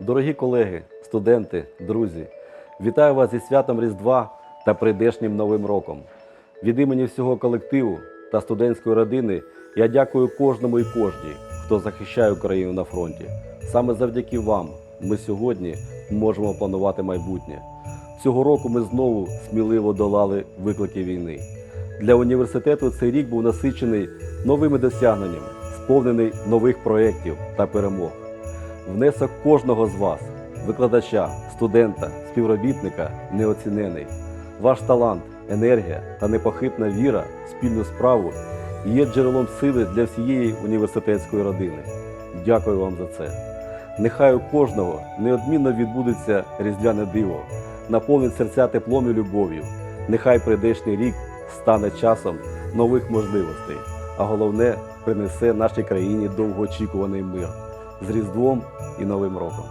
Дорогі колеги, студенти, друзі, вітаю вас зі святом Різдва та прийдешнім Новим роком. Від імені всього колективу та студентської родини я дякую кожному і кожній, хто захищає Україну на фронті. Саме завдяки вам ми сьогодні можемо планувати майбутнє. Цього року ми знову сміливо долали виклики війни. Для університету цей рік був насичений новими досягненнями, сповнений нових проєктів та перемог. Внесок кожного з вас, викладача, студента, співробітника, неоцінений. Ваш талант, енергія та непохитна віра в спільну справу є джерелом сили для всієї університетської родини. Дякую вам за це. Нехай у кожного неодмінно відбудеться різдвяне диво, наповнить серця теплом і любов'ю. Нехай прийдешній рік стане часом нових можливостей, а головне принесе нашій країні довгоочікуваний мир з Різдвом і Новим роком.